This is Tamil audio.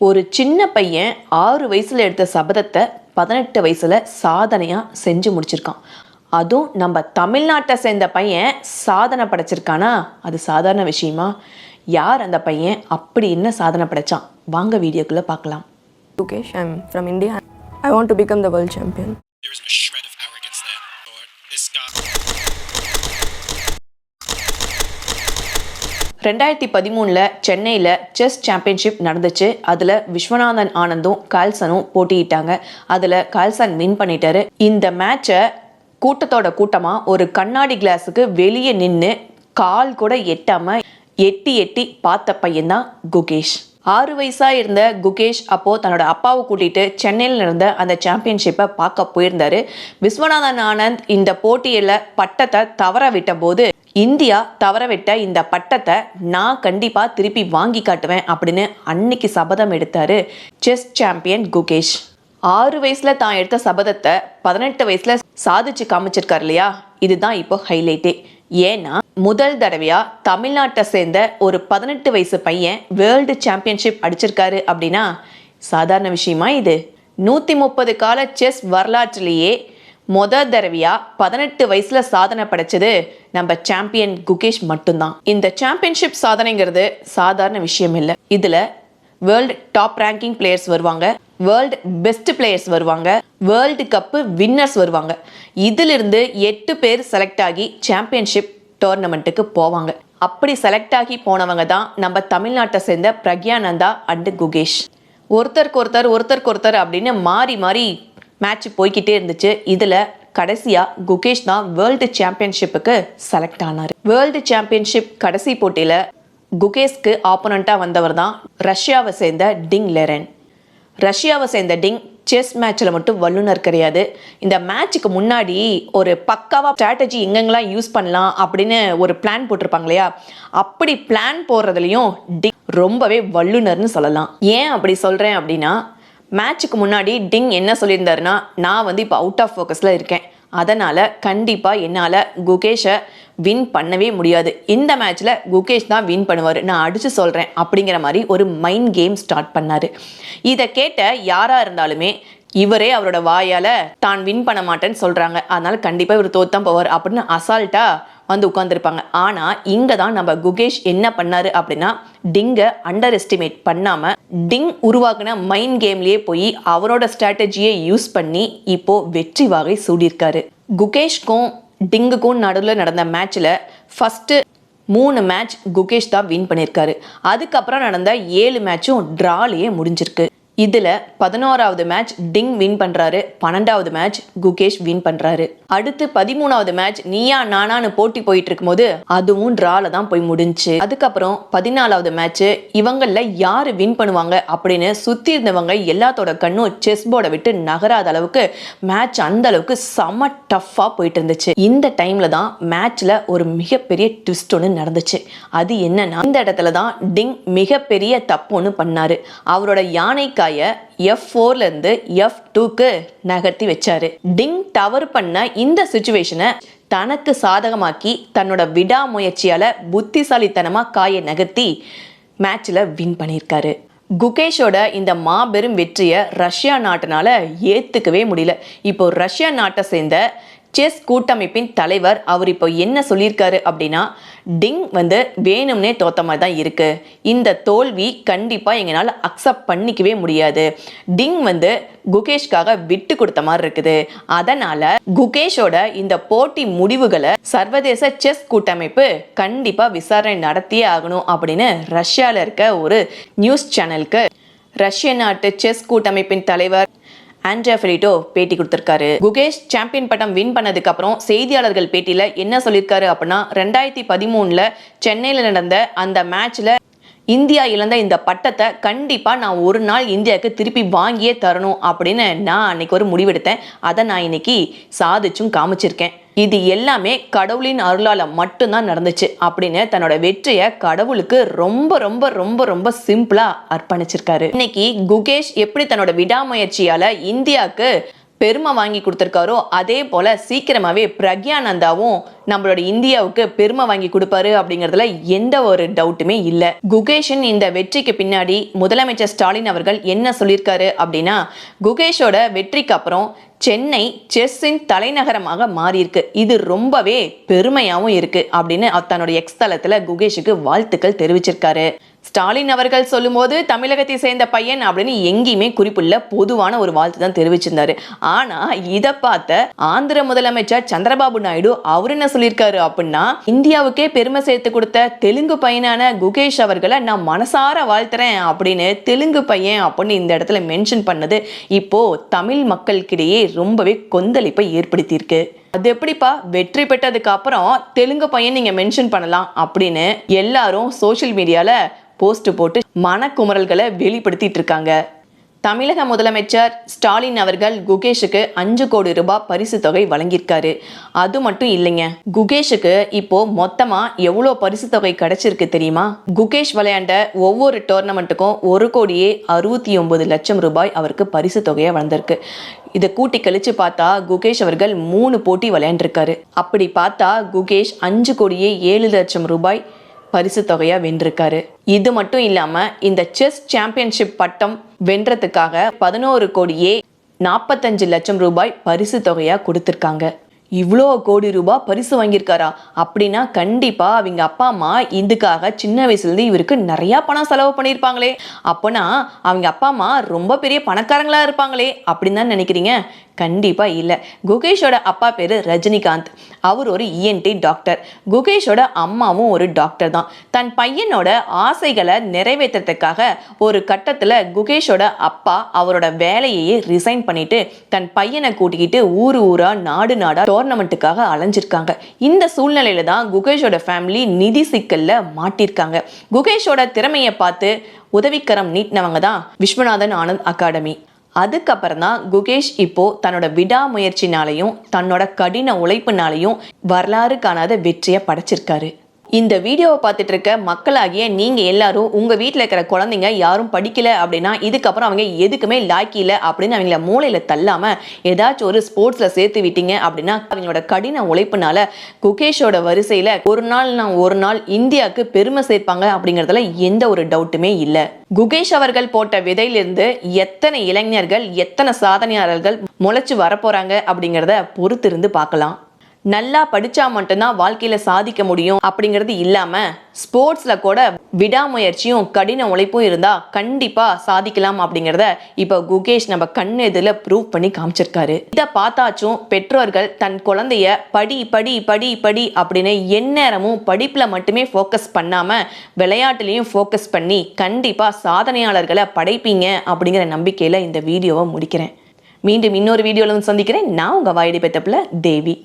ஒரு சின்ன பையன் ஆறு வயசுல எடுத்த சபதத்தை பதினெட்டு வயசுல சாதனையா செஞ்சு முடிச்சிருக்கான். அதுவும் நம்ம தமிழ்நாட்டை சேர்ந்த பையன் சாதனை படைச்சிருக்கானா? அது சாதாரண விஷயமா? யார் அந்த பையன்? அப்படி என்ன சாதனை படைச்சான்? வாங்க வீடியோக்குள்ள பார்க்கலாம். Mukesh, I'm from India. I want to become the world champion. ரெண்டாயிரத்தி பதிமூணில் சென்னையில் செஸ் சாம்பியன்ஷிப் நடந்துச்சு. அதில் விஸ்வநாதன் ஆனந்தும் கால்சனும் போட்டியிட்டாங்க. அதில் கால்சன் வின் பண்ணிட்டாரு. இந்த மேட்சை கூட்டத்தோட கூட்டமாக ஒரு கண்ணாடி கிளாஸுக்கு வெளியே நின்று கால் கூட எட்டாமல் எட்டி எட்டி பார்த்த பையன்தான் குகேஷ். ஆறு வயசாக இருந்த குகேஷ் அப்போது தன்னோட அப்பாவை கூட்டிகிட்டு சென்னையில் நடந்த அந்த சாம்பியன்ஷிப்பை பார்க்க போயிருந்தாரு. விஸ்வநாதன் ஆனந்த் இந்த போட்டியில் பட்டத்தை தவற விட்ட போது இந்தியா தவறவிட்ட இந்த பட்டத்தை நான் கண்டிப்பா திருப்பி வாங்கி காட்டுவேன் அப்படின்னு அன்னைக்கு சபதம் எடுத்தாரு செஸ் சாம்பியன் குகேஷ். ஆறு வயசுல தான் எடுத்த சபதத்தை பதினெட்டு வயசுல சாதிச்சு காமிச்சிருக்காரு இல்லையா? இதுதான் இப்போ ஹைலைட்டே ஏன்னா முதல் தடவையா தமிழ்நாட்டை சேர்ந்த ஒரு பதினெட்டு வயசு பையன் வேர்ல்டு சாம்பியன்ஷிப் அடிச்சிருக்காரு அப்படின்னா சாதாரண விஷயமா இது? நூத்தி முப்பது கால செஸ் வரலாற்றிலேயே முத தடவையா பதினெட்டு வயசுல சாதனை படைச்சது நம்ம சாம்பியன் குகேஷ் மட்டும்தான். இந்த சாம்பியன்ஷிப் சாதனைங்கிறது சாதாரண விஷயம் இல்லை. இதுல வேர்ல்டு டாப் ரேங்கிங் பிளேயர்ஸ் வருவாங்க. வேர்ல்டு பெஸ்ட் பிளேயர்ஸ் வருவாங்க. வேர்ல்டு கப்பு வின்னர்ஸ் வருவாங்க. இதிலிருந்து எட்டு பேர் செலக்ட் ஆகி சாம்பியன்ஷிப் டோர்னமெண்ட்டுக்கு போவாங்க. அப்படி செலக்ட் ஆகி போனவங்க தான் நம்ம தமிழ்நாட்டை சேர்ந்த பிரக்யானந்தா அண்டு குகேஷ். ஒருத்தருக்கு ஒருத்தர் ஒருத்தருக்கு ஒருத்தர் அப்படின்னு மாறி மாறி மேட்ச் போய்க்கிட்டே இருந்துச்சு. இதில் கடைசியாக குகேஷ் தான் வேர்ல்டு சாம்பியன்ஷிப்புக்கு செலக்ட் ஆனார். வேர்ல்டு சாம்பியன்ஷிப் கடைசி போட்டியில் குகேஷ்க்கு ஆப்போனண்ட்டாக வந்தவர் தான் ரஷ்யாவை சேர்ந்த டிங் லெரன் ரஷ்யாவை சேர்ந்த டிங் செஸ் மேட்ச்சில் மட்டும் வல்லுனர் கிடையாது. இந்த மேட்ச்சுக்கு முன்னாடி ஒரு பக்காவாக ஸ்ட்ராட்டஜி எங்கெங்கெல்லாம் யூஸ் பண்ணலாம் அப்படின்னு ஒரு பிளான் போட்டிருப்பாங்க இல்லையா? அப்படி பிளான் போடுறதுலையும் டிங் ரொம்பவே வல்லுனர்னு சொல்லலாம். ஏன் அப்படி சொல்கிறேன் அப்படின்னா மேட்ச்சுக்கு முன்னாடி டிங் என்ன சொல்லியிருந்தாருன்னா நான் வந்து இப்போ அவுட் ஆஃப் ஃபோக்கஸில் இருக்கேன். அதனால் கண்டிப்பாக என்னால் குகேஷை வின் பண்ணவே முடியாது. இந்த மேட்ச்சில் குகேஷ் தான் வின் பண்ணுவார். நான் அடித்து சொல்கிறேன் அப்படிங்கிற மாதிரி ஒரு மைண்ட் கேம் ஸ்டார்ட் பண்ணார். இதை கேட்ட யாராக இருந்தாலுமே இவரே அவரோட வாயால் தான் வின் பண்ண மாட்டேன்னு சொல்கிறாங்க அதனால் கண்டிப்பாக இவர் தோத்தான் போவார் அப்படின்னு அசால்ட்டாக வந்து உட்காந்துருப்பாங்க ஆனால் இங்கே தான் நம்ம குகேஷ் என்ன பண்ணாரு அப்படின்னா டிங்கை அண்டர் எஸ்டிமேட் பண்ணாமல் டிங் உருவாக்கின மைண்ட் கேம்லேயே போய் அவரோட ஸ்ட்ராட்டஜியை யூஸ் பண்ணி இப்போ வெற்றி வாகை சூடியிருக்காரு. குகேஷ்க்கும் டிங்குக்கும் நடுவில் நடந்த மேட்ச்சில் ஃபஸ்ட்டு மூணு மேட்ச் குகேஷ் தான் வின் பண்ணியிருக்காரு. அதுக்கப்புறம் நடந்த ஏழு மேட்சும் ட்ராலேயே முடிஞ்சிருக்கு. இதில் பதினோராவது மேட்ச் டிங் வின் பண்ணுறாரு பன்னெண்டாவது மேட்ச் குகேஷ் வின் பண்ணுறாரு அடுத்து பதிமூணாவது மேட்ச் நீயா நானான்னு போட்டி போயிட்டு இருக்கும்போது அதுவும் ட்ரால தான் போய் முடிஞ்சுச்சு அதுக்கப்புறம் பதினாலாவது மேட்ச் இவங்களில் யார் வின் பண்ணுவாங்க அப்படின்னு சுற்றி இருந்தவங்க எல்லாத்தோட கண்ணும் செஸ் போர்டை விட்டு நகராத அளவுக்கு மேட்ச் அந்த அளவுக்கு செம டஃப்பாக போயிட்டு இருந்துச்சு. இந்த டைமில் தான் மேட்ச்சில் ஒரு மிகப்பெரிய ட்விஸ்ட் ஒன்று நடந்துச்சு. அது என்னன்னா இந்த இடத்துல தான் டிங் மிகப்பெரிய தப்பு ஒன்று பண்ணார். அவரோட யானைக்காயை எஃப் ஃபோர்லேருந்து எஃப் டூக்கு நகர்த்தி வச்சாரு. டிங் டவர் பண்ண இந்த சுச்சுவேஷனை தனக்கு சாதகமாக்கி தன்னோட விடாமுயற்சியால புத்திசாலித்தனமா காயை நகர்த்தி மேட்ச்ல வின் பண்ணியிருக்காரு. குகேஷோட இந்த மாபெரும் வெற்றியை ரஷ்யா நாட்டுனால ஏத்துக்கவே முடியல. இப்போ ரஷ்யா நாட்டை சேர்ந்த செஸ் கூட்டமைப்பின் தலைவர் அவர் இப்போ என்ன சொல்லியிருக்காரு அப்படின்னா டிங் வந்து வேணும்னே தோத்த மாதிரி தான் இருக்கு. இந்த தோல்வி கண்டிப்பாக எங்களால் அக்செப்ட் பண்ணிக்கவே முடியாது. டிங் வந்து குகேஷ்காக விட்டு கொடுத்த மாதிரி இருக்குது. அதனால குகேஷோட இந்த போட்டி முடிவுகளை சர்வதேச செஸ் கூட்டமைப்பு கண்டிப்பாக விசாரணை நடத்தியே ஆகணும் அப்படின்னு ரஷ்யாவில் இருக்க ஒரு நியூஸ் சேனலுக்கு ரஷ்ய நாட்டு செஸ் கூட்டமைப்பின் தலைவர் ஆண்ட்ரியா ஃபெலிட்டோ பேட்டி கொடுத்திருக்காரு. குகேஷ் சாம்பியன் பட்டம் வின் பண்ணதுக்கு அப்புறம் செய்தியாளர்கள் பேட்டியில என்ன சொல்லியிருக்காரு அப்படின்னா ரெண்டாயிரத்தி பதிமூணுல சென்னையில் நடந்த அந்த மேட்ச்ல இந்தியா இழந்த இந்த பட்டத்தை கண்டிப்பாக நான் ஒரு நாள் இந்தியாவுக்கு திருப்பி வாங்கியே தரணும் அப்படின்னு நான் அன்னைக்கு ஒரு முடிவெடுத்தேன். அதை நான் இன்னைக்கு சாதிச்சும் காமிச்சிருக்கேன். இது எல்லாமே கடவுளின் அருளால் மட்டும்தான் நடந்துச்சு அப்படின்னு தன்னோட வெற்றியை கடவுளுக்கு ரொம்ப ரொம்ப ரொம்ப ரொம்ப சிம்பிளாக அர்ப்பணிச்சிருக்காரு. இன்னைக்கு குகேஷ் எப்படி தன்னோட விடாமுயற்சியால் இந்தியாவுக்கு பெருமை வாங்கி கொடுத்துருக்காரோ அதே போல சீக்கிரமாகவே பிரக்யானந்தாவும் நம்மளோட இந்தியாவுக்கு பெருமை வாங்கி கொடுப்பாரு அப்படிங்கறதுல எந்த ஒரு டவுட்டுமே இல்லை. குகேஷின் இந்த வெற்றிக்கு பின்னாடி முதலமைச்சர் ஸ்டாலின் அவர்கள் என்ன சொல்லியிருக்காரு அப்படின்னா குகேஷோட வெற்றிக்கு அப்புறம் சென்னை செஸ்ஸின் தலைநகரமாக மாறியிருக்கு. இது ரொம்பவே பெருமையாகவும் இருக்கு அப்படின்னு தன்னுடைய எக்ஸ் தளத்தில் குகேஷுக்கு வாழ்த்துக்கள் தெரிவிச்சிருக்காரு. ஸ்டாலின் அவர்கள் சொல்லும்போது தமிழகத்தை சேர்ந்த பையன் அப்படின்னு எங்கேயுமே குறிப்பில்ல பொதுவான ஒரு வாழ்த்து தான் தெரிவிச்சிருந்தாரு. ஆனா இதை பார்த்த ஆந்திர முதலமைச்சர் சந்திரபாபு நாயுடு அவர் என்ன சொல்லியிருக்காரு அப்படின்னா இந்தியாவுக்கே பெருமை சேர்த்து கொடுத்த தெலுங்கு பையனான குகேஷ் அவர்களை நான் மனசார வாழ்த்துறேன் அப்படின்னு தெலுங்கு பையன் அப்படின்னு இந்த இடத்துல மென்ஷன் பண்ணது இப்போ தமிழ் மக்களுக்கிடையே ரொம்பவே கொந்தளிப்பை ஏற்படுத்தியிருக்கு. அது எப்படிப்பா? வெற்றி பெற்றதுக்கு அப்புறம் தெலுங்கு பையன் நீங்க மென்ஷன் பண்ணலாம் அப்படின்னு எல்லாரும் சோஷியல் மீடியால போஸ்ட் போட்டு மனக்குமரல்களை வெளிப்படுத்திட்டு இருக்காங்க தமிழக முதலமைச்சர் ஸ்டாலின் அவர்கள் குகேஷுக்கு அஞ்சு கோடி ரூபாய் பரிசு தொகை வழங்கியிருக்காரு. அது மட்டும் இல்லைங்க. குகேஷுக்கு இப்போ மொத்தமா எவ்வளோ பரிசு தொகை கிடைச்சிருக்கு தெரியுமா? குகேஷ் விளையாண்ட ஒவ்வொரு டோர்னமெண்ட்டுக்கும் ஒரு கோடியே அறுபத்தி ஒன்பது லட்சம் ரூபாய் அவருக்கு பரிசு தொகையாக வந்திருக்கு இதை கூட்டி கழிச்சு பார்த்தா குகேஷ் அவர்கள் மூணு போட்டி விளையாண்டுருக்காரு. அப்படி பார்த்தா குகேஷ் அஞ்சு கோடியே ஏழு லட்சம் ரூபாய் பரிசு தொகையாக வென்றிருக்காரு. இது மட்டும் இல்லாம இந்த செஸ் சாம்பியன்ஷிப் பட்டம் வென்றதுக்காக பதினோரு கோடியே நாற்பத்தஞ்சு லட்சம் ரூபாய் பரிசு தொகையா கொடுத்துருக்காங்க. இவ்வளோ கோடி ரூபாய் பரிசு வாங்கியிருக்காரா? அப்படின்னா கண்டிப்பாக அவங்க அப்பா அம்மா இதுக்காக சின்ன வயசுலேருந்து இவருக்கு நிறையா பணம் செலவு பண்ணியிருப்பாங்களே. அப்போனா அவங்க அப்பா அம்மா ரொம்ப பெரிய பணக்காரங்களாக இருப்பாங்களே அப்படின்னு தான் நினைக்கிறீங்க? கண்டிப்பாக இல்லை. குகேஷோட அப்பா பேர் ரஜினிகாந்த். அவர் ஒரு இஎன்டி டாக்டர் குகேஷோட அம்மாவும் ஒரு டாக்டர் தான். தன் பையனோட ஆசைகளை நிறைவேற்றுறதுக்காக ஒரு கட்டத்தில் குகேஷோட அப்பா அவரோட வேலையையே ரிசைன் பண்ணிட்டு தன் பையனை கூட்டிக்கிட்டு ஊர் ஊரா நாடு நாடா டோர்னமெண்ட்டுக்காக அலைஞ்சிருக்காங்க. இந்த சூழ்நிலையில தான் குகேஷோட ஃபேமிலி நிதி சிக்கல்ல மாட்டிருக்காங்க. குகேஷோட திறமையை பார்த்து உதவிக்கரம் நீட்டினவங்க தான் விஸ்வநாதன் ஆனந்த் அகாடமி. அதுக்கப்புறம் தான் குகேஷ் இப்போ தன்னோட விடாமுயற்சினாலையும் தன்னோட கடின உழைப்புனாலையும் வரலாறு காணாத வெற்றியை படைச்சிருக்காரு. இந்த வீடியோவை பார்த்துட்டு இருக்க மக்களாகிய நீங்கள் எல்லாரும் உங்கள் வீட்டில் இருக்கிற குழந்தைங்க யாரும் படிக்கல அப்படின்னா இதுக்கப்புறம் அவங்க எதுக்குமே லாக்கி இல்லை அப்படின்னு அவங்கள மூளையில் தள்ளாமல் ஏதாச்சும் ஒரு ஸ்போர்ட்ஸில் சேர்த்து விட்டீங்க அப்படின்னா அவங்களோட கடின உழைப்புனால குகேஷோட வரிசையில் ஒரு நாள் நான் ஒரு நாள் இந்தியாவுக்கு பெருமை சேர்ப்பாங்க அப்படிங்கிறதுல எந்த ஒரு டவுட்டுமே இல்லை. குகேஷ் அவர்கள் போட்ட விதையிலிருந்து எத்தனை இளைஞர்கள் எத்தனை சாதனையாளர்கள் முளைச்சு வரப்போகிறாங்க அப்படிங்கிறத பொறுத்திருந்து பார்க்கலாம். நல்லா படிச்சா மட்டும்தான் வாழ்க்கையில சாதிக்க முடியும் அப்படிங்கிறது இல்லாம ஸ்போர்ட்ஸ்ல கூட விடாமுயற்சியும் கடின உழைப்பும் இருந்தா கண்டிப்பா சாதிக்கலாம் அப்படிங்கிறத இப்போ குகேஷ் நம்ம கண்ணு எதிரில் ப்ரூவ் பண்ணி காமிச்சிருக்காரு. இதை பார்த்தாச்சும் பெற்றோர்கள் தன் குழந்தைய படி படி படி படி அப்படின்னு எந்நேரமும் படிப்புல மட்டுமே ஃபோக்கஸ் பண்ணாம விளையாட்டுலையும் ஃபோக்கஸ் பண்ணி கண்டிப்பா சாதனையாளர்களை படைப்பீங்க அப்படிங்கிற நம்பிக்கையில இந்த வீடியோவை முடிக்கிறேன். மீண்டும் இன்னொரு வீடியோவில் வந்து சந்திக்கிறேன். நான் உங்க வாயடி பெத்தப்பில் தேவி.